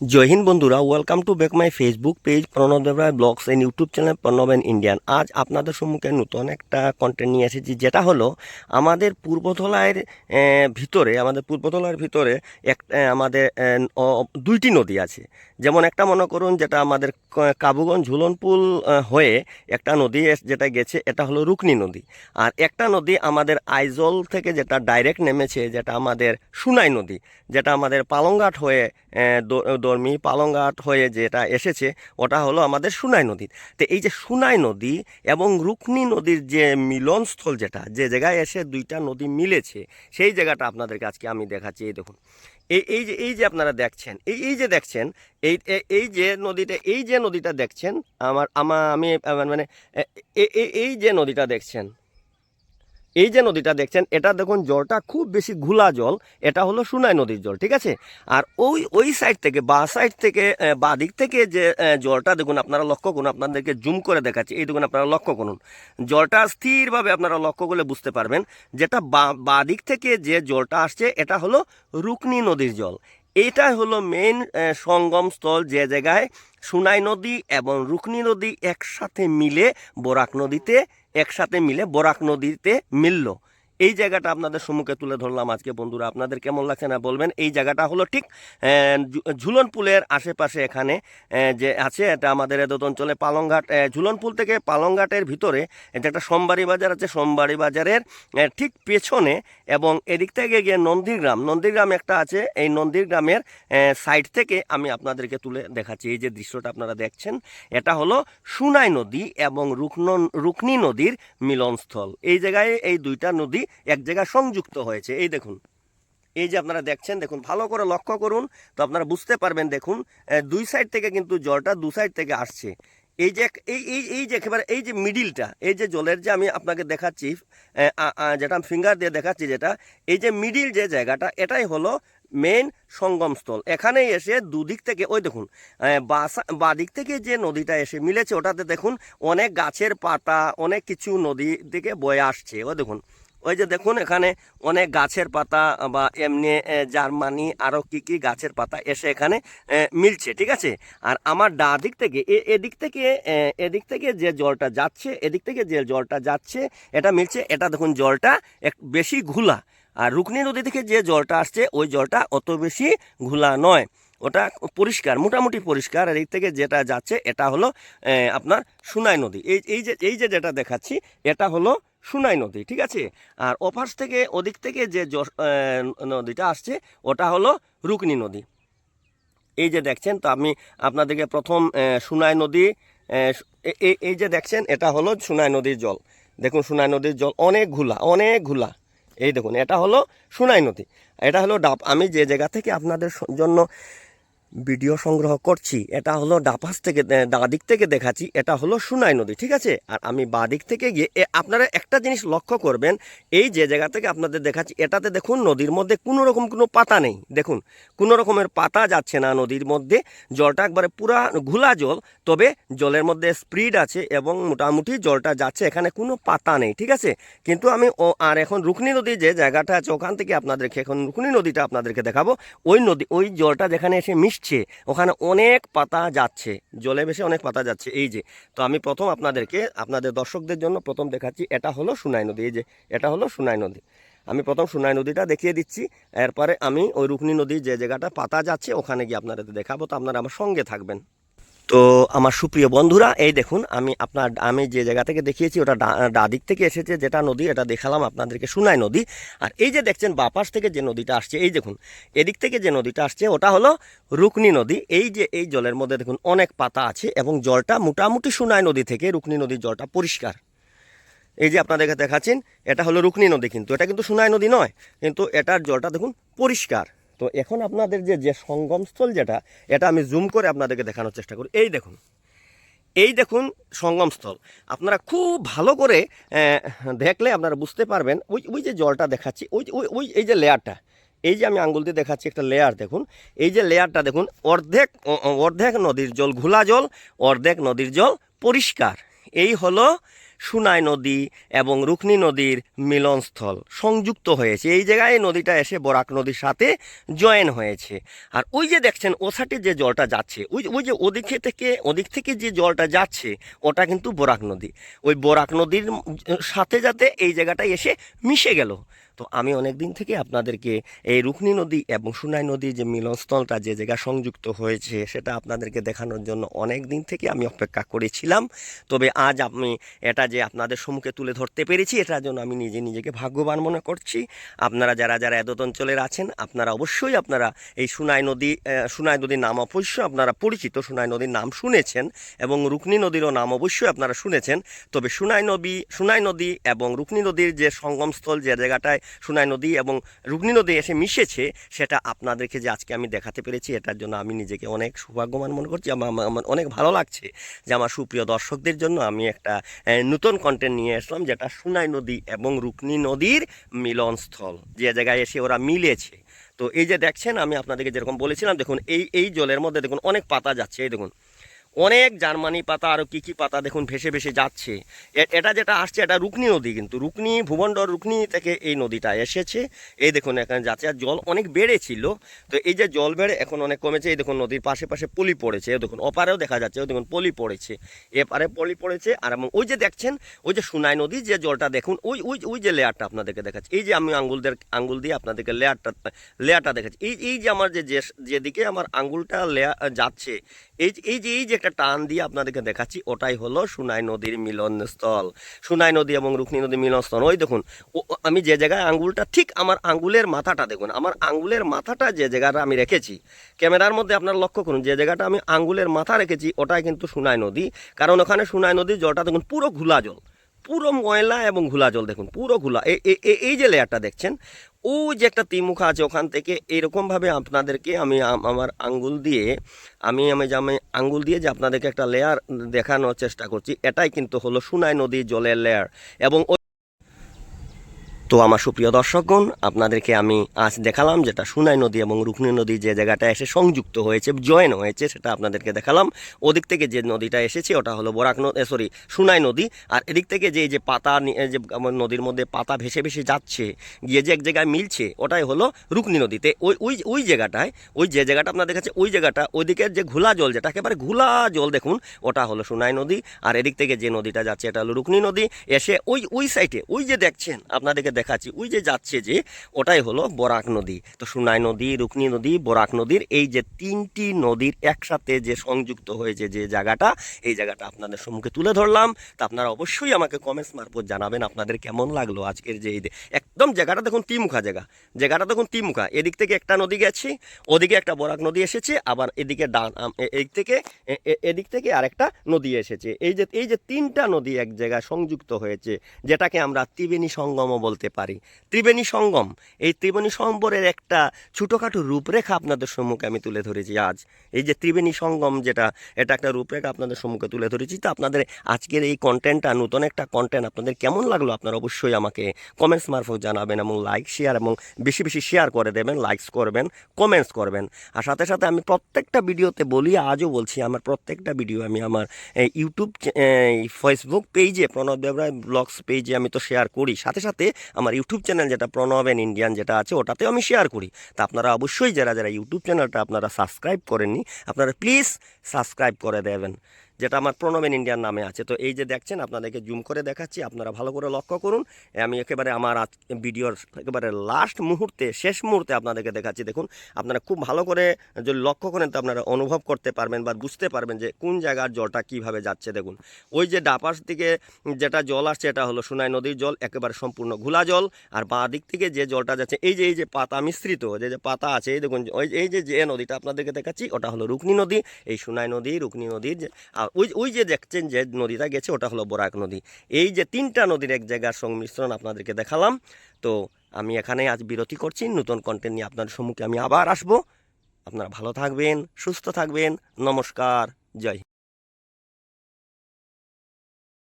জয় হিন্দ বন্ধুরা welcome to back my Facebook page Pranab Debroy blogs and YouTube channel Pranab and Indian আজ আপনাদের সম্মুখে নতুন একটা কন্টেন্ট নিয়ে এসেছি, যেটা হলো আমাদের পূর্বতলার ভিতরে, আমাদের পূর্বতলার ভিতরে এক আমাদের দুইটি নদী আছে। যেমন একটা মনে করুন যেটা আমাদের কাবুগঞ্জ ঝুলনপুল হয়ে একটা নদী যেটা গেছে, এটা হলো রুকনি নদী। আর একটা নদী আমাদের আইজল থেকে যেটা ডাইরেক্ট নেমেছে, যেটা আমাদের সুনাই নদী, যেটা আমাদের পালংঘাট হয়ে দর্মি পালংঘাট হয়ে যেটা এসেছে, ওটা হলো আমাদের সুনাই নদী। তো এই যে সুনাই নদী এবং রুকনি নদীর যে মিলনস্থল যেটা, যে জায়গায় এসে দুইটা নদী মিলেছে, সেই জায়গাটা আপনাদেরকে আজকে আমি দেখাচ্ছি, এই দেখুন। এই এই যে এই যে আপনারা দেখছেন, এই এই যে দেখছেন, এই এই যে নদীটা, এই যে নদীটা দেখছেন, আমার আমার আমি মানে এই যে নদীটা দেখছেন এই যে নদীটা দেখছেন, এটা দেখুন জলটা খুব বেশি ঘোলা জল, এটা হলো সুনাই নদীর জল, ঠিক আছে? আর ওই ওই সাইড থেকে, বা সাইড থেকে বা দিক থেকে যে জলটা দেখুন আপনারা লক্ষ্য করুন, আপনাদেরকে জুম করে দেখাচ্ছি, এই দেখুন আপনারা লক্ষ্য করুন। জলটা স্থিরভাবে আপনারা লক্ষ্য করলে বুঝতে পারবেন যেটা বা দিক থেকে যে জলটা আসছে, এটা হলো রুকনি নদীর জল। এটা হলো মেন সঙ্গম স্থল যে জায়গায় সুনাই নদী এবং রুকনি নদী একসাথে মিলে বরাক নদীতে একসাথে মিলে বরাক নদীতে মিলল। এই জায়গাটা আপনাদের সম্মুখে তুলে ধরলাম আজকে বন্ধুরা। আপনাদের কেমন লাগছে না বলবেন? এই জায়গাটা হলো ঠিক আহ, ঝু- ঝুলনপুলের আশেপাশে এখানে যে আছে এটা আমাদের এদত অঞ্চলে পালংঘাট আহ, ঝুলনপুল থেকে পালংঘাটের ভিতরে এটা একটা সোমবাড়ি বাজার আছে। সোমবাড়ি বাজারের ঠিক পেছনে এবং এদিক থেকে গিয়ে নন্দীগ্রাম নন্দীগ্রাম একটা আছে। এই নন্দীগ্রামের সাইড থেকে আমি আপনাদেরকে তুলে দেখাচ্ছি। এই যে দৃশ্যটা আপনারা দেখছেন এটা হলো সুনাই নদী এবং রুকন রুকনি নদীর মিলনস্থল। এই জায়গায় এই দুইটা নদী এক জায়গায় সংযুক্ত হয়েছে। এই দেখুন। এই যে আপনারা দেখছেন, দেখুন, ভালো করে লক্ষ্য করুন তো আপনারা বুঝতে পারবেন, দেখুন দুই সাইড থেকে কিন্তু জলটা দু সাইড থেকে আসছে। এই যে এই এই এই যে একেবারে, এই যে মিডিলটা এই যে জলের যে আমি আপনাকে দেখাচ্ছি যেটা ফিঙ্গার দিয়ে দেখাচ্ছি যেটা, এই যে মিডিল যে জায়গাটা, এটাই হলো মেন সঙ্গমস্থল। এখানেই এসে দুদিক থেকে, ওই দেখুন বাসা, বাদিক থেকে যে নদীটা এসে মিলেছে, ওটাতে দেখুন, অনেক গাছের পাতা, অনেক কিছু নদী থেকে বয়ে আসছে। ওই দেখুন ওই যে দেখুন, এখানে অনেক গাছের পাতা, বা এমনি জার্মানি আরও কী কী গাছের পাতা এসে এখানে মিলছে, ঠিক আছে? আর আমার ডা দিক থেকে এদিক থেকে এদিক থেকে যে জলটা যাচ্ছে, এদিক থেকে যে জলটা যাচ্ছে, এটা মিলছে, এটা দেখুন জলটা এক বেশি ঘুলা। আর রুকনি নদী থেকে যে জলটা আসছে, ওই জলটা অত বেশি ঘুলা নয়। ওটা পরিষ্কার, মোটামুটি পরিষ্কার। আর এই থেকে যেটা যাচ্ছে, এটা হলো আপনার সুনাই নদী। এই এই যে এই যে যেটা দেখাচ্ছি, এটা হলো সুনাই নদী, ঠিক আছে? আর ওপাশ থেকে, ওদিক থেকে যে নদীটা আসছে, ওটা হলো রুকনি নদী। এই যে দেখছেন, তো আমি আপনাদেরকে প্রথম সুনাই নদী এই যে দেখছেন, এটা হলো সুনাই নদীর জল। দেখুন, সুনাই নদীর জল অনেক ঘুলা অনেক ঘুলা। এই দেখুন, এটা হলো সুনাই নদী। এটা হলো ডাব। আমি যে জায়গা থেকে আপনাদের জন্য ভিডিও সংগ্রহ করছি, এটা হলো ডাপাস থেকে ডান দিক থেকে দেখাচ্ছি, এটা হলো সুনাই নদী, ঠিক আছে? আর আমি বাঁ দিক থেকে গিয়ে আপনারা একটা জিনিস লক্ষ্য করবেন, এই যে জায়গা থেকে আপনাদের দেখাচ্ছি, এটাতে দেখুন নদীর মধ্যে কোনো রকম কোনো পাতা নেই, দেখুন, কোনো রকমের পাতা যাচ্ছে না নদীর মধ্যে, জলটা একবারে পুরা ঘোলা জল, তবে জলের মধ্যে স্প্রিড আছে এবং মোটামুটি জলটা যাচ্ছে, এখানে কোনো পাতা নেই, ঠিক আছে? কিন্তু আমি, ও, আর এখন রুকনি নদী যে জায়গাটা আছে, ওখান থেকে আপনাদেরকে, এখন রুকনি নদীটা আপনাদেরকে দেখাবো, ওই নদী, ওই জলটা যেখানে এসে মিশছে ওখানে অনেক পাতা যাচ্ছে, জলে ভেসে অনেক পাতা যাচ্ছে, এই যে। তো আমি প্রথম আপনাদেরকে, আপনাদের দর্শকদের জন্য প্রথম দেখাচ্ছি, এটা হলো সুনাই নদী, এই যে, এটা হলো সুনাই নদী। আমি প্রথম সুনাই নদীটা দেখিয়ে দিচ্ছি, এরপরে আমি ওই রুকনি নদী যে জায়গাটা পাতা যাচ্ছে, ওখানে গিয়ে আপনাদের দেখাবো, তো আপনারা আমার সঙ্গে থাকবেন। তো আমার সুপ্রিয় বন্ধুরা, এই দেখুন, আমি আপনার, আমি যে জায়গা থেকে দেখিয়েছি, ওটা ডা- দিক থেকে এসেছে যেটা নদী, এটা দেখালাম আপনাদেরকে সুনাই নদী। আর এই যে দেখছেন, বাপাস থেকে যে নদীটা আসছে, এই দেখুন, এদিক থেকে যে নদীটা আসছে, ওটা হলো রুকনি নদী। এই যে, এই জলের মধ্যে দেখুন, অনেক পাতা আছে এবং জলটা মোটামুটি সুনাই নদী থেকে রুকনি নদীর জলটা পরিষ্কার। এই যে আপনাদেরকে দেখাচ্ছেন, এটা হলো রুকনি নদী কিন্তু, এটা কিন্তু সুনাই নদী নয়, কিন্তু এটার জলটা দেখুন পরিষ্কার। তো এখন আপনাদের যে যে সঙ্গমস্থল যেটা, এটা আমি জুম করে আপনাদেরকে দেখানোর চেষ্টা করি। এই দেখুন এই দেখুন সঙ্গমস্থল। আপনারা খুব ভালো করে দেখলে আপনারা বুঝতে পারবেন, ওই ওই যে জলটা দেখাচ্ছি, ওই ওই ওই, এই যে লেয়ারটা, এই যে আমি আঙ্গুল দিয়ে দেখাচ্ছি একটা লেয়ার, দেখুন, এই যে লেয়ারটা দেখুন, অর্ধেক অর্ধেক নদীর জল, ঘোলা জল, অর্ধেক নদীর জল পরিষ্কার। এই হলো সুনাই নদী এবং রুকনি নদীর মিলনস্থল সংযুক্ত হয়েছে। এই জায়গায় নদীটা এসে বরাক নদীর সাথে জয়েন হয়েছে। আর ওই যে দেখছেন, ওসাটে যে জলটা যাচ্ছে, ওই ওই যে ওদিকে থেকে, ওদিক থেকে যে জলটা যাচ্ছে, ওটা কিন্তু বরাক নদী। ওই বরাক নদীর সাথে যাতে এই জায়গাটায় এসে মিশে গেল। তো আমি অনেক দিন থেকে আপনাদেরকে এই রুকনি নদী এবং সুনাই নদীর যে মিলনস্থলটা, যে জায়গায় সংযুক্ত হয়েছে, সেটা আপনাদেরকে দেখানোর জন্য অনেক দিন থেকে আমি অপেক্ষা করেছিলাম। তবে আজ আমি এটা যে আপনাদের সম্মুখে তুলে ধরতে পেরেছি এটার জন্য আমি নিজে নিজেকে ভাগ্যবান মনে করছি। আপনারা যারা যারা এদত অঞ্চলের আছেন, আপনারা অবশ্যই আপনারা এই সুনাই নদী সুনাই নদীর নাম অবশ্যই আপনারা পরিচিত, সুনাই নদীর নাম শুনেছেন এবং রুকনি নদীরও নাম অবশ্যই আপনারা শুনেছেন। তবে সুনাই নদী সুনাই নদী এবং রুকনি নদীর যে সঙ্গমস্থল যে জায়গাটায় সুনাই নদী এবং রুকনি নদী এসে মিশেছে, সেটা আপনাদেরকে যে আজকে আমি দেখাতে পেরেছি, এটার জন্য আমি নিজেকে অনেক সৌভাগ্যবান মনে করছি। আমার আমার- অনেক ভালো লাগছে যে আমার সুপ্রিয় দর্শকদের জন্য আমি একটা নতুন কন্টেন্ট নিয়ে আসলাম, যেটা সুনাই নদী এবং রুকনি নদীর মিলনস্থল, যে জায়গায় এসে ওরা মিলেছে। তো এই যে দেখছেন, আমি আপনাদেরকে যেরকম বলেছিলাম, দেখুন, এই এই জলের মধ্যে দেখুন, অনেক পাতা যাচ্ছে, এই দেখুন। অনেক জার্মানি পাতা আরও কী কী পাতা দেখুন ভেসে ভেসে যাচ্ছে। এটা যেটা আসছে, এটা রুকনি নদী কিন্তু। রুকনি ভুবনডর রুকনি থেকে এই নদীটা এসেছে। এই দেখুন এখানে যাচ্ছে, আর জল অনেক বেড়েছিল। তো এই যে জল বেড়ে এখন অনেক কমেছে, এই দেখুন নদীর পাশে পাশে পলি পড়েছে। দেখুন, ওপারেও দেখা যাচ্ছে দেখুন পলি পড়েছে। এপারে পলি পড়েছে, আর ওই যে দেখছেন, ওই যে সুনাই নদী যে জলটা দেখুন, ওই ওই ওই যে লেয়ারটা আপনাদেরকে দেখাচ্ছে। এই যে আমি আঙ্গুলদের, আঙ্গুল দিয়ে আপনাদেরকে লেয়ারটা লেয়ারটা দেখাচ্ছি। এই এই যে আমার যে যে- যেদিকে আমার আঙ্গুলটা লেয়ার যাচ্ছে এই এই যে এই যে একটা টান দিয়ে আপনাদেরকে দেখাচ্ছি, ওটাই হলো সুনাই নদীর মিলনস্থল। সুনাই নদী এবং রুক্নি নদীর মিলনস্থল। ওই দেখুন আমি যে জায়গায় আঙ্গুলটা, ঠিক আমার আঙ্গুলের মাথাটা দেখুন, আমার আঙ্গুলের মাথাটা যে জায়গাটা আমি রেখেছি, ক্যামেরার মধ্যে আপনারা লক্ষ্য করুন, যে জায়গাটা আমি আঙ্গুলের মাথা রেখেছি, ওটাই কিন্তু সুনাই নদী। কারণ ওখানে সুনাই নদীর জলটা দেখুন, পুরো ঘোলা জল। পুরো ময়লা এবং ঘোলা জল দেখুন, পুরো ঘোলা। এই যে লেয়ারটা দেখছেন, ও যে একটা তিমুখা আছে ওখান থেকে এরকমভাবে আপনাদেরকে আমি আমার আঙ্গুল দিয়ে, আমি আমি আমি আঙ্গুল দিয়ে যে আপনাদেরকে একটা লেয়ার দেখানোর চেষ্টা করছি, এটাই কিন্তু হলো সুনাই নদীর জলের লেয়ার এবং তো আমার সুপ্রিয় দর্শকগণ, আপনাদেরকে আমি আজ দেখালাম যেটা সুনাই নদী এবং রুকনি নদী যে জায়গাটা এসে সংযুক্ত হয়েছে, জয়েন হয়েছে, সেটা আপনাদেরকে দেখালাম। ওদিক থেকে যে নদীটা এসেছে, ওটা হলো বরাক নদী সরি সুনাই নদী। আর এদিক থেকে যে যে পাতা যে নদীর মধ্যে পাতা ভেসে ভেসে যাচ্ছে, গিয়ে যে এক জায়গায় মিলছে, ওটাই হলো রুকনি নদীতে ওই ওই ওই জায়গাটায়, ওই যে জায়গাটা আপনাদের কাছে, ওই জায়গাটা, ওইদিকের যে ঘোলা জল যেটা একেবারে ঘোলা জল দেখুন, ওটা হলো সুনাই নদী। আর এদিক থেকে যে নদীটা যাচ্ছে, এটা হলো রুকনি নদী। এসে ওই ওই সাইডে ওই যে দেখছেন, আপনাদেরকে দেখাচ্ছি। ওই যে যাচ্ছে যে, ওটাই হলো বরাক নদী। তো সুনাই নদী রুকনি নদী, বরাক নদীর এই যে তিনটি নদীর একসাথে যে সংযুক্ত হয়েছে যে জায়গাটা, এই জায়গাটা আপনাদের সম্মুখে তুলে ধরলাম। তা আপনারা অবশ্যই আমাকে কমেন্টস মারফত জানাবেন আপনাদের কেমন লাগল আজকের যে এই একদম জায়গাটা দেখুন তিমুখা জায়গা। জায়গাটা দেখুন তিমুখা। এদিক থেকে একটা নদী গেছে, ওদিকে একটা বরাক নদী এসেছে, আবার এদিকে ডান এদিক থেকে এদিক থেকে আরেকটা নদী এসেছে। এই যে এই যে তিনটা নদী এক জায়গায় সংযুক্ত হয়েছে, যেটাকে আমরা ত্রিবেণী সঙ্গমও বলতে পারি। ত্রিবেণী সঙ্গম। এই ত্রিবেণী সম্পর্কের একটা ছোটোখাটো রূপরেখা আপনাদের সম্মুখে আমি তুলে ধরেছি আজ। এই যে ত্রিবেণী সঙ্গম যেটা, এটা একটা রূপরেখা আপনাদের সম্মুখে তুলে ধরেছি। তো আপনাদের আজকের এই কন্টেন্টটা নতুন একটা কন্টেন্ট আপনাদের কেমন লাগল আপনারা অবশ্যই আমাকে কমেন্টস মারফত জানাবেন এবং লাইক শেয়ার এবং বেশি বেশি শেয়ার করে দেবেন লাইকস করবেন কমেন্টস করবেন। আর সাথে সাথে আমি প্রত্যেকটা ভিডিওতে বলি, আজও বলছি, আমার প্রত্যেকটা ভিডিও আমি আমার ইউটিউব ফেসবুক পেজে প্রণব দেবরায় ব্লগস পেজে আমি তো শেয়ার করি। সাথে সাথে আমার ইউটিউব চ্যানেল যেটা প্রণব অ্যান্ড ইন্ডিয়ান যেটা আছে, ওটাতেও আমি শেয়ার করি। তা আপনারা অবশ্যই যারা যারা ইউটিউব চ্যানেলটা আপনারা সাবস্ক্রাইব করেননি, আপনারা প্লিজ সাবস্ক্রাইব করে দেবেন। যেটা আমার প্রণবেন ইন্ডিয়ান নামে আছে। তো এই যে দেখছেন, আপনাদেরকে জুম করে দেখাচ্ছি, আপনারা ভালো করে লক্ষ্য করুন। আমি একেবারে আমার ভিডিওর একেবারে লাস্ট মুহূর্তে, শেষ মুহূর্তে আপনাদেরকে দেখাচ্ছি। দেখুন, আপনারা খুব ভালো করে যদি লক্ষ্য করেন, তো আপনারা অনুভব করতে পারবেন বা বুঝতে পারবেন যে কোন জায়গার জলটা কীভাবে যাচ্ছে। দেখুন, ওই যে ডাপাস দিকে যেটা জল আসছে, এটা হলো সোনাই নদীর জল, একেবারে সম্পূর্ণ ঘোলা জল। আর বাঁ দিক থেকে যে জলটা যাচ্ছে, এই যে এই যে পাতা মিশ্রিত, যে যে পাতা আছে, এই দেখুন, ওই, এই যে যে নদীটা আপনাদেরকে দেখাচ্ছি, ওটা হলো রুকনি নদী। এই সোনাই নদী, রুকনি নদীর যে ওই ওই যে দেখছেন যে নদীটা গেছে, ওটা হলো বরাক নদী। এই যে তিনটা নদীর এক জায়গার সংমিশ্রণ আপনাদেরকে দেখালাম। তো আমি এখানে আজ বিরতি করছি, নতুন কন্টেন্ট নিয়ে আপনার সম্মুখে আমি আবার আসব। আপনারা ভালো থাকবেন, সুস্থ থাকবেন। নমস্কার, জয়।